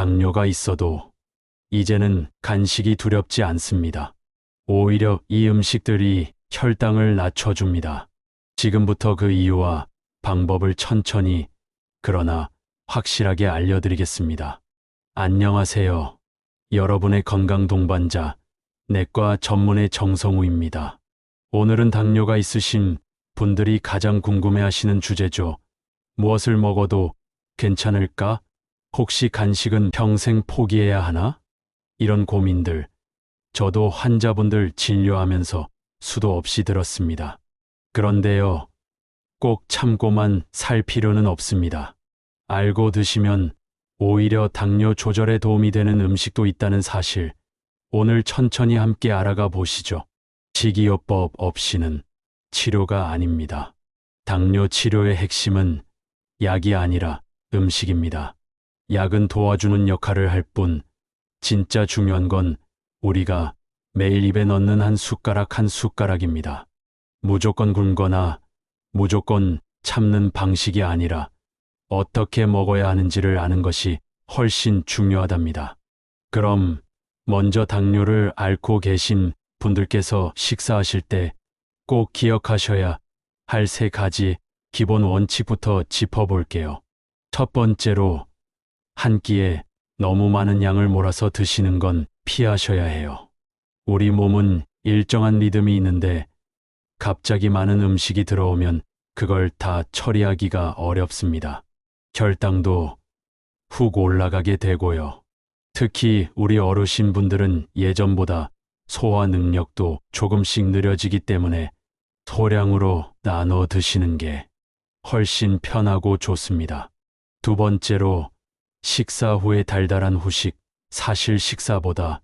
당뇨가 있어도 이제는 간식이 두렵지 않습니다. 오히려 이 음식들이 혈당을 낮춰줍니다. 지금부터 그 이유와 방법을 천천히 그러나 확실하게 알려드리겠습니다. 안녕하세요. 여러분의 건강 동반자 내과 전문의 정성우입니다. 오늘은 당뇨가 있으신 분들이 가장 궁금해하시는 주제죠. 무엇을 먹어도 괜찮을까? 혹시 간식은 평생 포기해야 하나? 이런 고민들, 저도 환자분들 진료하면서 수도 없이 들었습니다. 그런데요, 꼭 참고만 살 필요는 없습니다. 알고 드시면 오히려 당뇨 조절에 도움이 되는 음식도 있다는 사실, 오늘 천천히 함께 알아가 보시죠. 식이요법 없이는 치료가 아닙니다. 당뇨 치료의 핵심은 약이 아니라 음식입니다. 약은 도와주는 역할을 할 뿐, 진짜 중요한 건 우리가 매일 입에 넣는 한 숟가락 한 숟가락입니다. 무조건 굶거나 무조건 참는 방식이 아니라 어떻게 먹어야 하는지를 아는 것이 훨씬 중요하답니다. 그럼 먼저 당뇨를 앓고 계신 분들께서 식사하실 때 꼭 기억하셔야 할 세 가지 기본 원칙부터 짚어볼게요. 첫 번째로 한 끼에 너무 많은 양을 몰아서 드시는 건 피하셔야 해요. 우리 몸은 일정한 리듬이 있는데 갑자기 많은 음식이 들어오면 그걸 다 처리하기가 어렵습니다. 혈당도 훅 올라가게 되고요. 특히 우리 어르신분들은 예전보다 소화 능력도 조금씩 느려지기 때문에 소량으로 나눠 드시는 게 훨씬 편하고 좋습니다. 두 번째로 식사 후에 달달한 후식, 사실 식사보다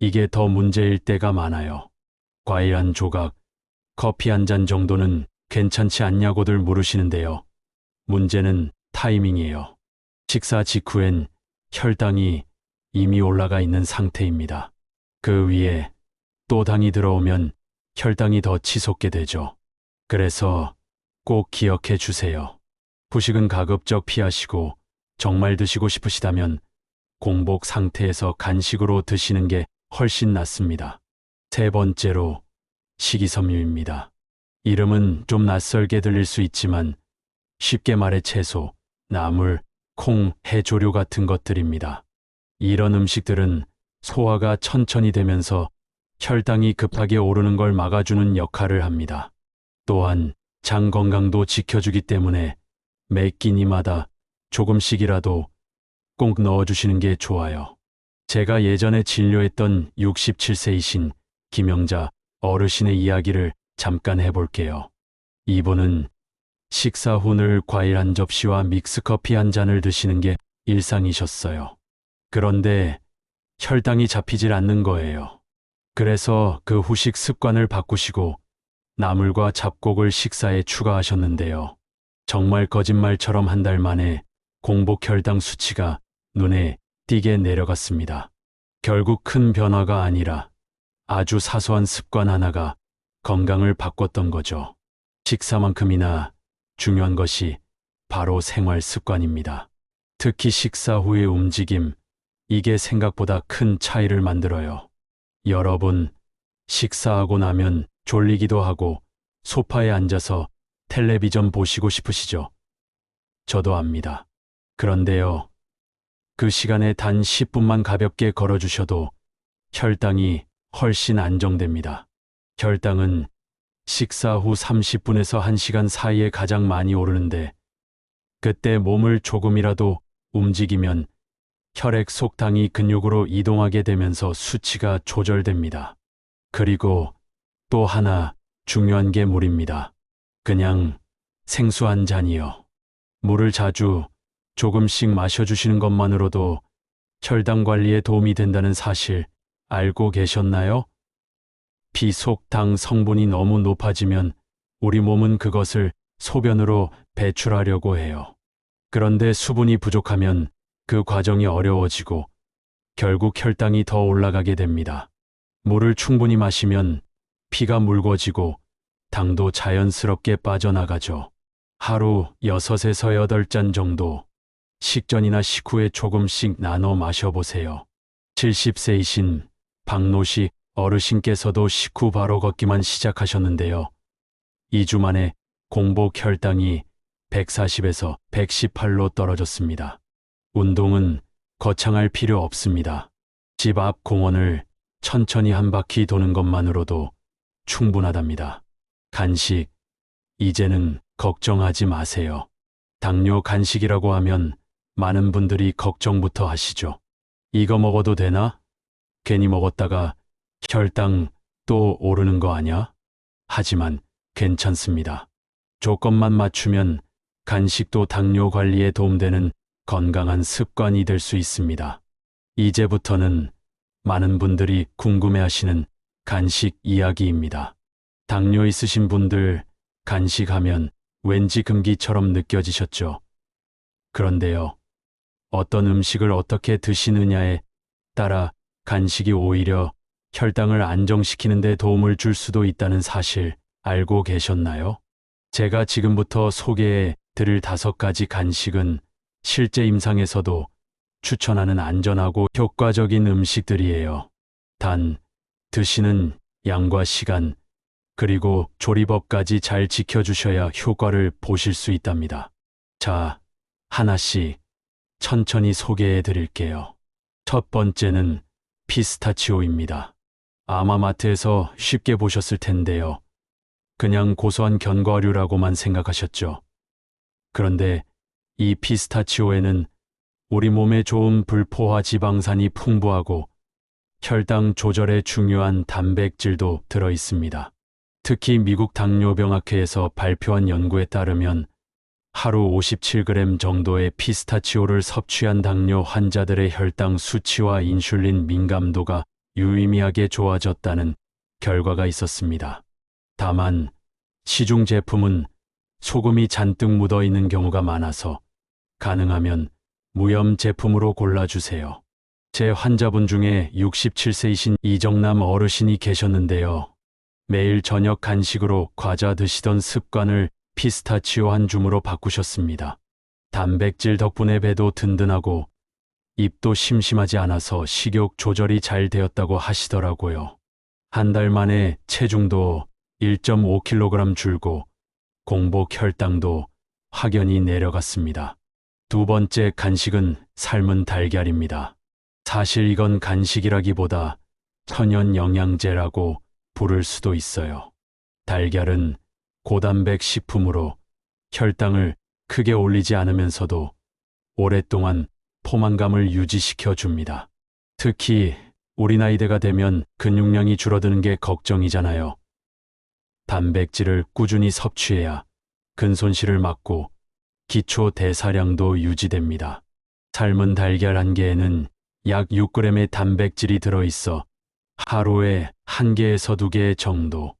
이게 더 문제일 때가 많아요. 과일 한 조각, 커피 한 잔 정도는 괜찮지 않냐고들 물으시는데요. 문제는 타이밍이에요. 식사 직후엔 혈당이 이미 올라가 있는 상태입니다. 그 위에 또 당이 들어오면 혈당이 더 치솟게 되죠. 그래서 꼭 기억해 주세요. 후식은 가급적 피하시고 정말 드시고 싶으시다면 공복 상태에서 간식으로 드시는 게 훨씬 낫습니다. 세 번째로 식이섬유입니다. 이름은 좀 낯설게 들릴 수 있지만 쉽게 말해 채소, 나물, 콩, 해조류 같은 것들입니다. 이런 음식들은 소화가 천천히 되면서 혈당이 급하게 오르는 걸 막아주는 역할을 합니다. 또한 장 건강도 지켜주기 때문에 매 끼니마다 조금씩이라도 꼭 넣어주시는 게 좋아요. 제가 예전에 진료했던 67세이신 김영자 어르신의 이야기를 잠깐 해볼게요. 이분은 식사 후늘 과일 한 접시와 믹스커피 한 잔을 드시는 게 일상이셨어요. 그런데 혈당이 잡히질 않는 거예요. 그래서 그 후식 습관을 바꾸시고 나물과 잡곡을 식사에 추가하셨는데요. 정말 거짓말처럼 한 달 만에 공복 혈당 수치가 눈에 띄게 내려갔습니다. 결국 큰 변화가 아니라 아주 사소한 습관 하나가 건강을 바꿨던 거죠. 식사만큼이나 중요한 것이 바로 생활 습관입니다. 특히 식사 후의 움직임, 이게 생각보다 큰 차이를 만들어요. 여러분, 식사하고 나면 졸리기도 하고 소파에 앉아서 텔레비전 보시고 싶으시죠? 저도 압니다. 그런데요, 그 시간에 단 10분만 가볍게 걸어주셔도 혈당이 훨씬 안정됩니다. 혈당은 식사 후 30분에서 1시간 사이에 가장 많이 오르는데 그때 몸을 조금이라도 움직이면 혈액 속당이 근육으로 이동하게 되면서 수치가 조절됩니다. 그리고 또 하나 중요한 게 물입니다. 그냥 생수 한 잔이요. 물을 자주 조금씩 마셔주시는 것만으로도 혈당 관리에 도움이 된다는 사실 알고 계셨나요? 비속당 성분이 너무 높아지면 우리 몸은 그것을 소변으로 배출하려고 해요. 그런데 수분이 부족하면 그 과정이 어려워지고 결국 혈당이 더 올라가게 됩니다. 물을 충분히 마시면 피가 묽어지고 당도 자연스럽게 빠져나가죠. 하루 6에서 8잔 정도. 식전이나 식후에 조금씩 나눠 마셔보세요. 70세이신 박노시 어르신께서도 식후 바로 걷기만 시작하셨는데요. 2주 만에 공복 혈당이 140에서 118로 떨어졌습니다. 운동은 거창할 필요 없습니다. 집 앞 공원을 천천히 한 바퀴 도는 것만으로도 충분하답니다. 간식, 이제는 걱정하지 마세요. 당뇨 간식이라고 하면 많은 분들이 걱정부터 하시죠. 이거 먹어도 되나? 괜히 먹었다가 혈당 또 오르는 거 아냐? 하지만 괜찮습니다. 조건만 맞추면 간식도 당뇨 관리에 도움되는 건강한 습관이 될 수 있습니다. 이제부터는 많은 분들이 궁금해하시는 간식 이야기입니다. 당뇨 있으신 분들 간식하면 왠지 금기처럼 느껴지셨죠? 그런데요. 어떤 음식을 어떻게 드시느냐에 따라 간식이 오히려 혈당을 안정시키는 데 도움을 줄 수도 있다는 사실 알고 계셨나요? 제가 지금부터 소개해 드릴 다섯 가지 간식은 실제 임상에서도 추천하는 안전하고 효과적인 음식들이에요. 단, 드시는 양과 시간, 그리고 조리법까지 잘 지켜주셔야 효과를 보실 수 있답니다. 자, 하나씩 천천히 소개해 드릴게요. 첫 번째는 피스타치오입니다. 아마 마트에서 쉽게 보셨을 텐데요. 그냥 고소한 견과류라고만 생각하셨죠. 그런데 이 피스타치오에는 우리 몸에 좋은 불포화 지방산이 풍부하고 혈당 조절에 중요한 단백질도 들어 있습니다. 특히 미국 당뇨병학회에서 발표한 연구에 따르면 하루 57g 정도의 피스타치오를 섭취한 당뇨 환자들의 혈당 수치와 인슐린 민감도가 유의미하게 좋아졌다는 결과가 있었습니다. 다만 시중 제품은 소금이 잔뜩 묻어 있는 경우가 많아서 가능하면 무염 제품으로 골라주세요. 제 환자분 중에 67세이신 이정남 어르신이 계셨는데요. 매일 저녁 간식으로 과자 드시던 습관을 피스타치오 한 줌으로 바꾸셨습니다. 단백질 덕분에 배도 든든하고 입도 심심하지 않아서 식욕 조절이 잘 되었다고 하시더라고요. 한 달 만에 체중도 1.5kg 줄고 공복 혈당도 확연히 내려갔습니다. 두 번째 간식은 삶은 달걀입니다. 사실 이건 간식이라기보다 천연 영양제라고 부를 수도 있어요. 달걀은 고단백 식품으로 혈당을 크게 올리지 않으면서도 오랫동안 포만감을 유지시켜 줍니다. 특히 우리 나이대가 되면 근육량이 줄어드는 게 걱정이잖아요. 단백질을 꾸준히 섭취해야 근손실을 막고 기초 대사량도 유지됩니다. 삶은 달걀 한 개에는 약 6g의 단백질이 들어있어 하루에 한 개에서 두 개 정도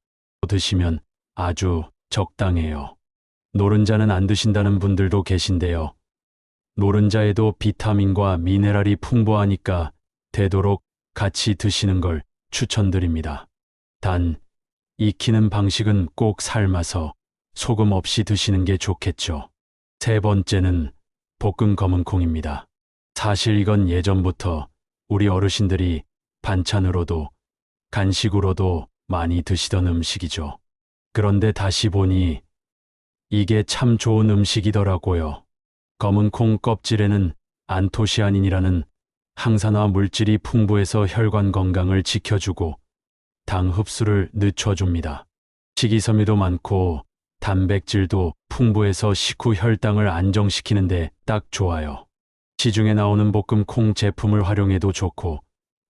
드시면 아주 적당해요. 노른자는 안 드신다는 분들도 계신데요. 노른자에도 비타민과 미네랄이 풍부하니까 되도록 같이 드시는 걸 추천드립니다. 단, 익히는 방식은 꼭 삶아서 소금 없이 드시는 게 좋겠죠. 세 번째는 볶은 검은 콩입니다. 사실 이건 예전부터 우리 어르신들이 반찬으로도 간식으로도 많이 드시던 음식이죠. 그런데 다시 보니 이게 참 좋은 음식이더라고요. 검은 콩 껍질에는 안토시아닌이라는 항산화 물질이 풍부해서 혈관 건강을 지켜주고 당 흡수를 늦춰줍니다. 식이섬유도 많고 단백질도 풍부해서 식후 혈당을 안정시키는데 딱 좋아요. 시중에 나오는 볶음 콩 제품을 활용해도 좋고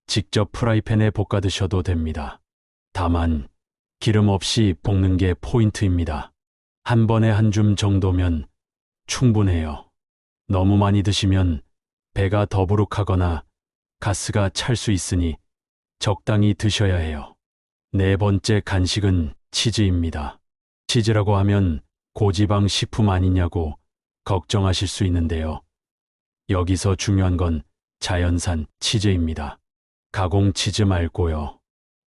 직접 프라이팬에 볶아 드셔도 됩니다. 다만 기름 없이 볶는 게 포인트입니다. 한 번에 한 줌 정도면 충분해요. 너무 많이 드시면 배가 더부룩하거나 가스가 찰 수 있으니 적당히 드셔야 해요. 네 번째 간식은 치즈입니다. 치즈라고 하면 고지방 식품 아니냐고 걱정하실 수 있는데요. 여기서 중요한 건 자연산 치즈입니다. 가공 치즈 말고요.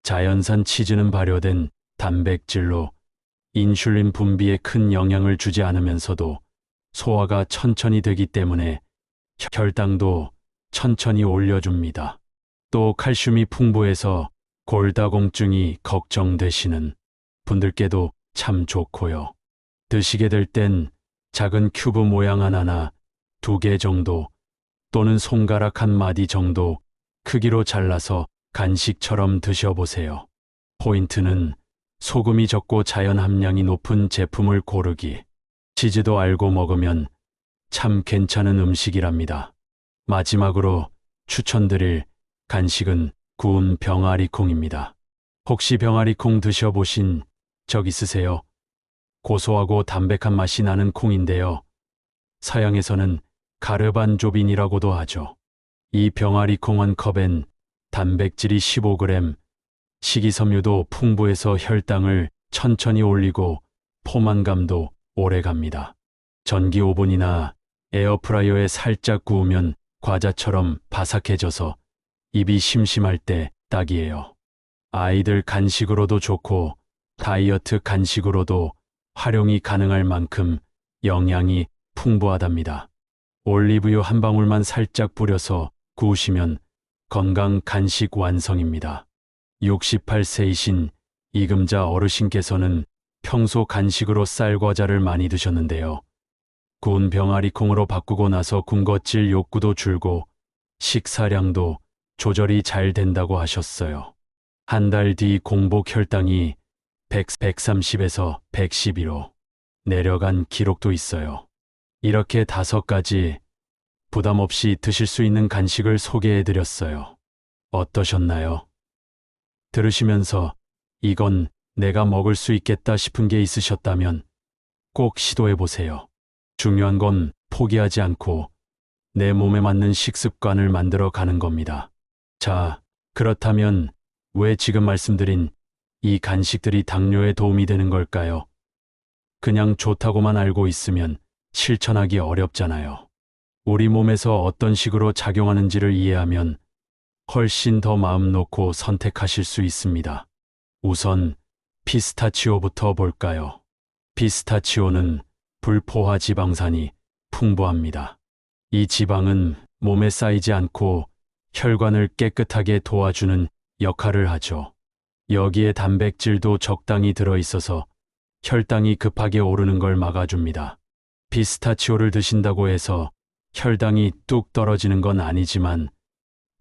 자연산 치즈는 발효된 단백질로 인슐린 분비에 큰 영향을 주지 않으면서도 소화가 천천히 되기 때문에 혈당도 천천히 올려줍니다. 또 칼슘이 풍부해서 골다공증이 걱정되시는 분들께도 참 좋고요. 드시게 될 땐 작은 큐브 모양 하나나 두 개 정도 또는 손가락 한 마디 정도 크기로 잘라서 간식처럼 드셔보세요. 포인트는 소금이 적고 자연 함량이 높은 제품을 고르기. 치즈도 알고 먹으면 참 괜찮은 음식이랍니다. 마지막으로 추천드릴 간식은 구운 병아리콩입니다. 혹시 병아리콩 드셔보신 적 있으세요? 고소하고 담백한 맛이 나는 콩인데요. 서양에서는 가르반조빈이라고도 하죠. 이 병아리콩 한 컵엔 단백질이 15g, 식이섬유도 풍부해서 혈당을 천천히 올리고 포만감도 오래 갑니다. 전기 오븐이나 에어프라이어에 살짝 구우면 과자처럼 바삭해져서 입이 심심할 때 딱이에요. 아이들 간식으로도 좋고 다이어트 간식으로도 활용이 가능할 만큼 영양이 풍부하답니다. 올리브유 한 방울만 살짝 뿌려서 구우시면 건강 간식 완성입니다. 68세이신 이금자 어르신께서는 평소 간식으로 쌀과자를 많이 드셨는데요. 구운 병아리 콩으로 바꾸고 나서 군것질 욕구도 줄고 식사량도 조절이 잘 된다고 하셨어요. 한 달 뒤 공복 혈당이 100, 130에서 112로 내려간 기록도 있어요. 이렇게 다섯 가지 부담 없이 드실 수 있는 간식을 소개해 드렸어요. 어떠셨나요? 들으시면서 이건 내가 먹을 수 있겠다 싶은 게 있으셨다면 꼭 시도해 보세요. 중요한 건 포기하지 않고 내 몸에 맞는 식습관을 만들어 가는 겁니다. 자, 그렇다면 왜 지금 말씀드린 이 간식들이 당뇨에 도움이 되는 걸까요? 그냥 좋다고만 알고 있으면 실천하기 어렵잖아요. 우리 몸에서 어떤 식으로 작용하는지를 이해하면 훨씬 더 마음 놓고 선택하실 수 있습니다. 우선 피스타치오부터 볼까요? 피스타치오는 불포화 지방산이 풍부합니다. 이 지방은 몸에 쌓이지 않고 혈관을 깨끗하게 도와주는 역할을 하죠. 여기에 단백질도 적당히 들어있어서 혈당이 급하게 오르는 걸 막아줍니다. 피스타치오를 드신다고 해서 혈당이 뚝 떨어지는 건 아니지만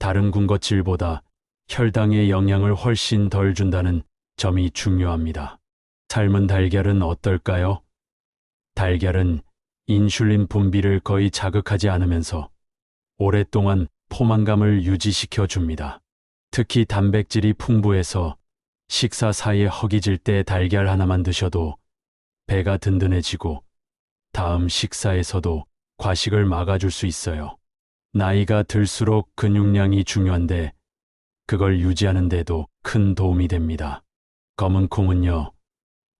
다른 군것질보다 혈당에 영향을 훨씬 덜 준다는 점이 중요합니다. 삶은 달걀은 어떨까요? 달걀은 인슐린 분비를 거의 자극하지 않으면서 오랫동안 포만감을 유지시켜 줍니다. 특히 단백질이 풍부해서 식사 사이에 허기질 때 달걀 하나만 드셔도 배가 든든해지고 다음 식사에서도 과식을 막아줄 수 있어요. 나이가 들수록 근육량이 중요한데 그걸 유지하는 데도 큰 도움이 됩니다. 검은 콩은요,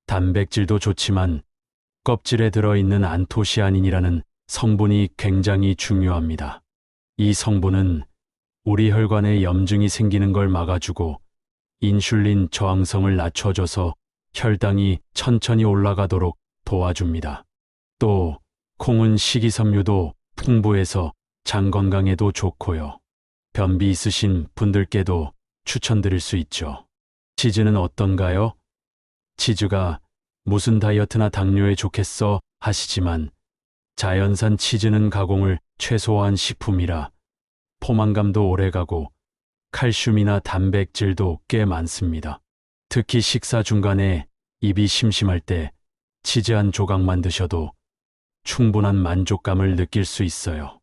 단백질도 좋지만 껍질에 들어있는 안토시아닌이라는 성분이 굉장히 중요합니다. 이 성분은 우리 혈관에 염증이 생기는 걸 막아주고 인슐린 저항성을 낮춰줘서 혈당이 천천히 올라가도록 도와줍니다. 또 콩은 식이섬유도 풍부해서 장 건강에도 좋고요. 변비 있으신 분들께도 추천드릴 수 있죠. 치즈는 어떤가요? 치즈가 무슨 다이어트나 당뇨에 좋겠어 하시지만 자연산 치즈는 가공을 최소화한 식품이라 포만감도 오래가고 칼슘이나 단백질도 꽤 많습니다. 특히 식사 중간에 입이 심심할 때 치즈 한 조각만 드셔도 충분한 만족감을 느낄 수 있어요.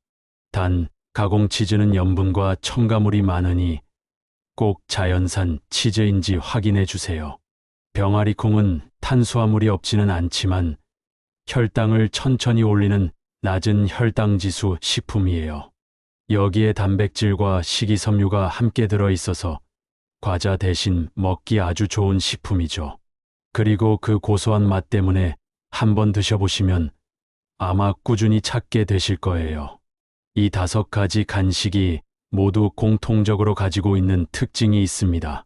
단, 가공 치즈는 염분과 첨가물이 많으니 꼭 자연산 치즈인지 확인해 주세요. 병아리 콩은 탄수화물이 없지는 않지만 혈당을 천천히 올리는 낮은 혈당 지수 식품이에요. 여기에 단백질과 식이섬유가 함께 들어 있어서 과자 대신 먹기 아주 좋은 식품이죠. 그리고 그 고소한 맛 때문에 한번 드셔보시면 아마 꾸준히 찾게 되실 거예요. 이 다섯 가지 간식이 모두 공통적으로 가지고 있는 특징이 있습니다.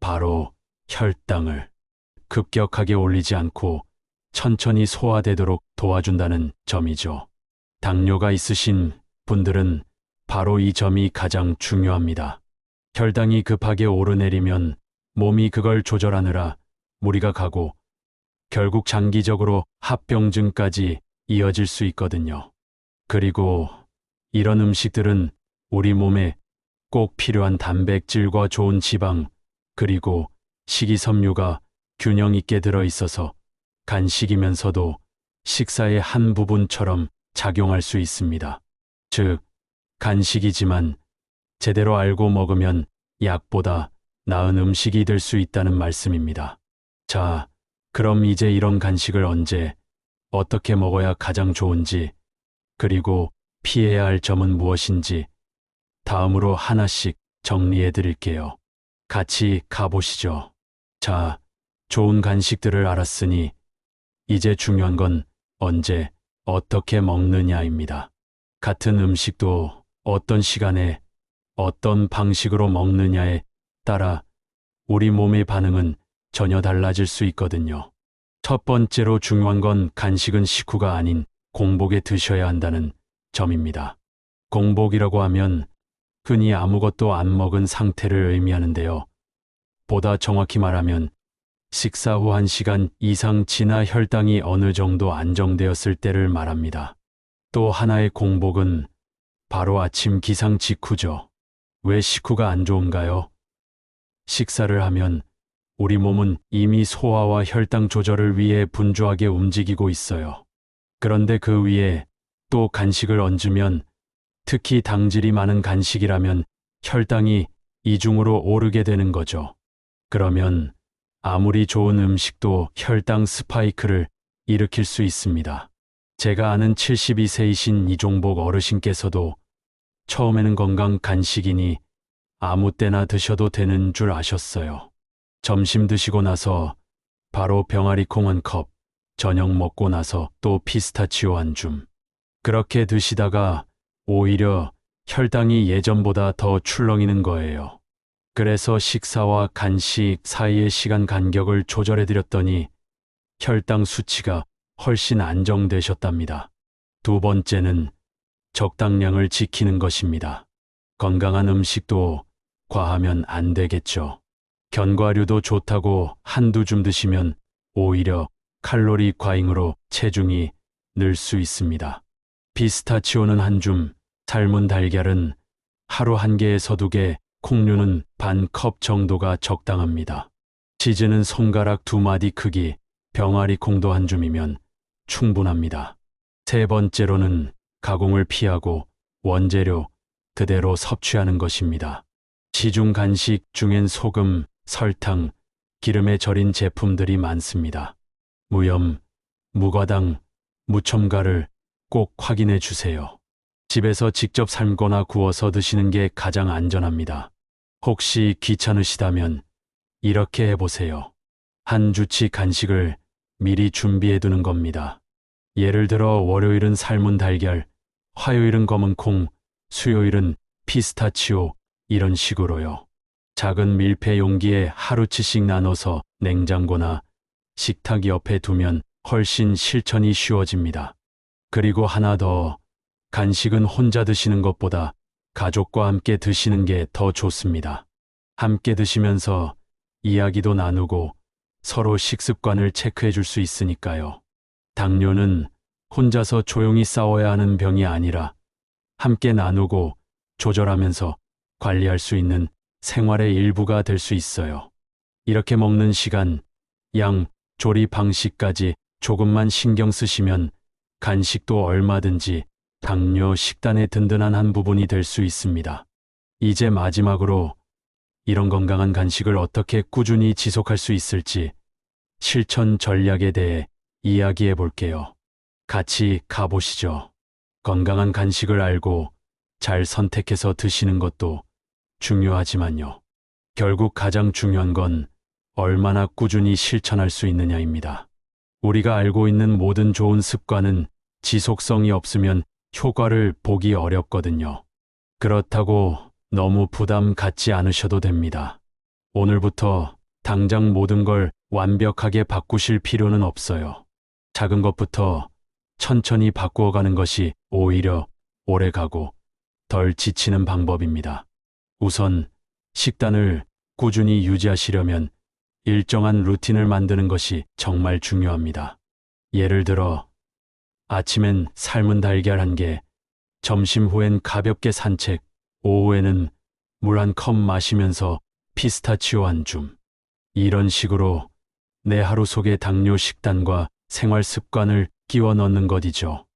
바로 혈당을 급격하게 올리지 않고 천천히 소화되도록 도와준다는 점이죠. 당뇨가 있으신 분들은 바로 이 점이 가장 중요합니다. 혈당이 급하게 오르내리면 몸이 그걸 조절하느라 무리가 가고 결국 장기적으로 합병증까지 이어질 수 있거든요. 그리고 이런 음식들은 우리 몸에 꼭 필요한 단백질과 좋은 지방, 그리고 식이섬유가 균형 있게 들어 있어서 간식이면서도 식사의 한 부분처럼 작용할 수 있습니다. 즉, 간식이지만 제대로 알고 먹으면 약보다 나은 음식이 될 수 있다는 말씀입니다. 자, 그럼 이제 이런 간식을 언제, 어떻게 먹어야 가장 좋은지, 그리고 피해야 할 점은 무엇인지 다음으로 하나씩 정리해 드릴게요. 같이 가보시죠. 자, 좋은 간식들을 알았으니 이제 중요한 건 언제, 어떻게 먹느냐입니다. 같은 음식도 어떤 시간에, 어떤 방식으로 먹느냐에 따라 우리 몸의 반응은 전혀 달라질 수 있거든요. 첫 번째로 중요한 건 간식은 식후가 아닌 공복에 드셔야 한다는 점입니다. 공복이라고 하면 흔히 아무것도 안 먹은 상태를 의미하는데요. 보다 정확히 말하면 식사 후 1시간 이상 지나 혈당이 어느 정도 안정되었을 때를 말합니다. 또 하나의 공복은 바로 아침 기상 직후죠. 왜 식후가 안 좋은가요? 식사를 하면 우리 몸은 이미 소화와 혈당 조절을 위해 분주하게 움직이고 있어요. 그런데 그 위에 또 간식을 얹으면 특히 당질이 많은 간식이라면 혈당이 이중으로 오르게 되는 거죠. 그러면 아무리 좋은 음식도 혈당 스파이크를 일으킬 수 있습니다. 제가 아는 72세이신 이종복 어르신께서도 처음에는 건강 간식이니 아무 때나 드셔도 되는 줄 아셨어요. 점심 드시고 나서 바로 병아리 콩 한 컵, 저녁 먹고 나서 또 피스타치오 한 줌. 그렇게 드시다가 오히려 혈당이 예전보다 더 출렁이는 거예요. 그래서 식사와 간식 사이의 시간 간격을 조절해 드렸더니 혈당 수치가 훨씬 안정되셨답니다. 두 번째는 적당량을 지키는 것입니다. 건강한 음식도 과하면 안 되겠죠. 견과류도 좋다고 한두 줌 드시면 오히려 칼로리 과잉으로 체중이 늘 수 있습니다. 피스타치오는 한 줌, 삶은 달걀은 하루 한 개에서 두 개, 콩류는 반 컵 정도가 적당합니다. 치즈는 손가락 두 마디 크기, 병아리 콩도 한 줌이면 충분합니다. 세 번째로는 가공을 피하고 원재료 그대로 섭취하는 것입니다. 시중 간식 중엔 소금, 설탕, 기름에 절인 제품들이 많습니다. 무염, 무과당, 무첨가를 꼭 확인해 주세요. 집에서 직접 삶거나 구워서 드시는 게 가장 안전합니다. 혹시 귀찮으시다면 이렇게 해보세요. 한 주치 간식을 미리 준비해 두는 겁니다. 예를 들어 월요일은 삶은 달걀, 화요일은 검은 콩, 수요일은 피스타치오 이런 식으로요. 작은 밀폐 용기에 하루치씩 나눠서 냉장고나 식탁 옆에 두면 훨씬 실천이 쉬워집니다. 그리고 하나 더, 간식은 혼자 드시는 것보다 가족과 함께 드시는 게 더 좋습니다. 함께 드시면서 이야기도 나누고 서로 식습관을 체크해 줄 수 있으니까요. 당뇨는 혼자서 조용히 싸워야 하는 병이 아니라 함께 나누고 조절하면서 관리할 수 있는 생활의 일부가 될 수 있어요. 이렇게 먹는 시간, 양, 조리 방식까지 조금만 신경 쓰시면 간식도 얼마든지 당뇨 식단의 든든한 한 부분이 될 수 있습니다. 이제 마지막으로 이런 건강한 간식을 어떻게 꾸준히 지속할 수 있을지 실천 전략에 대해 이야기해 볼게요. 같이 가보시죠. 건강한 간식을 알고 잘 선택해서 드시는 것도 중요하지만요. 결국 가장 중요한 건 얼마나 꾸준히 실천할 수 있느냐입니다. 우리가 알고 있는 모든 좋은 습관은 지속성이 없으면 효과를 보기 어렵거든요. 그렇다고 너무 부담 갖지 않으셔도 됩니다. 오늘부터 당장 모든 걸 완벽하게 바꾸실 필요는 없어요. 작은 것부터 천천히 바꾸어가는 것이 오히려 오래 가고 덜 지치는 방법입니다. 우선 식단을 꾸준히 유지하시려면 일정한 루틴을 만드는 것이 정말 중요합니다. 예를 들어 아침엔 삶은 달걀 한 개, 점심 후엔 가볍게 산책, 오후에는 물 한 컵 마시면서 피스타치오 한 줌. 이런 식으로 내 하루 속의 당뇨 식단과 생활 습관을 끼워 넣는 것이죠.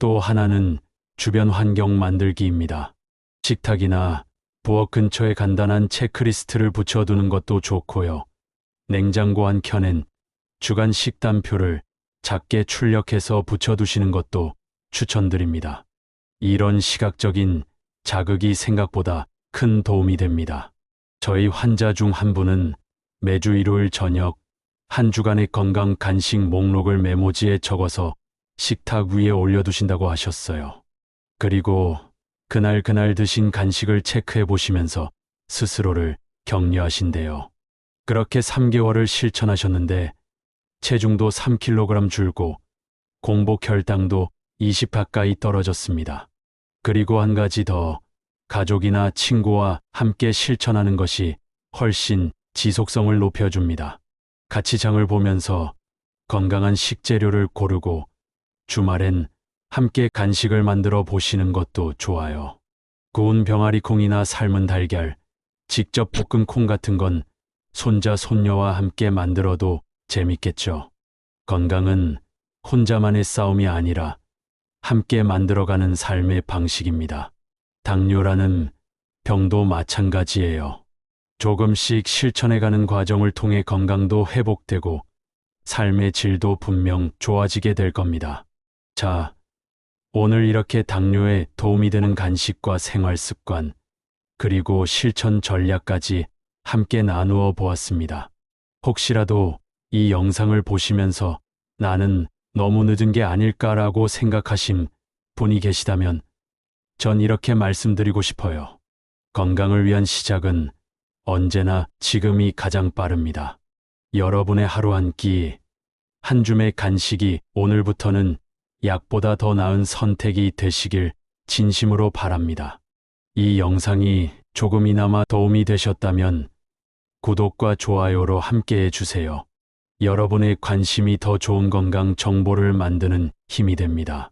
또 하나는 주변 환경 만들기입니다. 식탁이나 부엌 근처에 간단한 체크리스트를 붙여두는 것도 좋고요. 냉장고 한 켠엔 주간 식단표를 작게 출력해서 붙여두시는 것도 추천드립니다. 이런 시각적인 자극이 생각보다 큰 도움이 됩니다. 저희 환자 중 한 분은 매주 일요일 저녁 한 주간의 건강 간식 목록을 메모지에 적어서 식탁 위에 올려두신다고 하셨어요. 그리고 그날 그날 드신 간식을 체크해 보시면서 스스로를 격려하신대요. 그렇게 3개월을 실천하셨는데 체중도 3kg 줄고 공복 혈당도 20 가까이 떨어졌습니다. 그리고 한 가지 더 가족이나 친구와 함께 실천하는 것이 훨씬 지속성을 높여줍니다. 같이 장을 보면서 건강한 식재료를 고르고 주말엔 함께 간식을 만들어 보시는 것도 좋아요. 구운 병아리 콩이나 삶은 달걀, 직접 볶은 콩 같은 건 손자, 손녀와 함께 만들어도 재밌겠죠. 건강은 혼자만의 싸움이 아니라 함께 만들어가는 삶의 방식입니다. 당뇨라는 병도 마찬가지예요. 조금씩 실천해가는 과정을 통해 건강도 회복되고 삶의 질도 분명 좋아지게 될 겁니다. 자, 오늘 이렇게 당뇨에 도움이 되는 간식과 생활 습관, 그리고 실천 전략까지 함께 나누어 보았습니다. 혹시라도 이 영상을 보시면서 나는 너무 늦은 게 아닐까라고 생각하신 분이 계시다면 전 이렇게 말씀드리고 싶어요. 건강을 위한 시작은 언제나 지금이 가장 빠릅니다. 여러분의 하루 한 끼, 한 줌의 간식이 오늘부터는 약보다 더 나은 선택이 되시길 진심으로 바랍니다. 이 영상이 조금이나마 도움이 되셨다면 구독과 좋아요로 함께 해 주세요. 여러분의 관심이 더 좋은 건강 정보를 만드는 힘이 됩니다.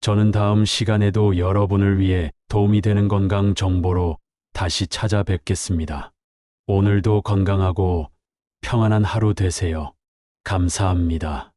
저는 다음 시간에도 여러분을 위해 도움이 되는 건강 정보로 다시 찾아뵙겠습니다. 오늘도 건강하고 평안한 하루 되세요. 감사합니다.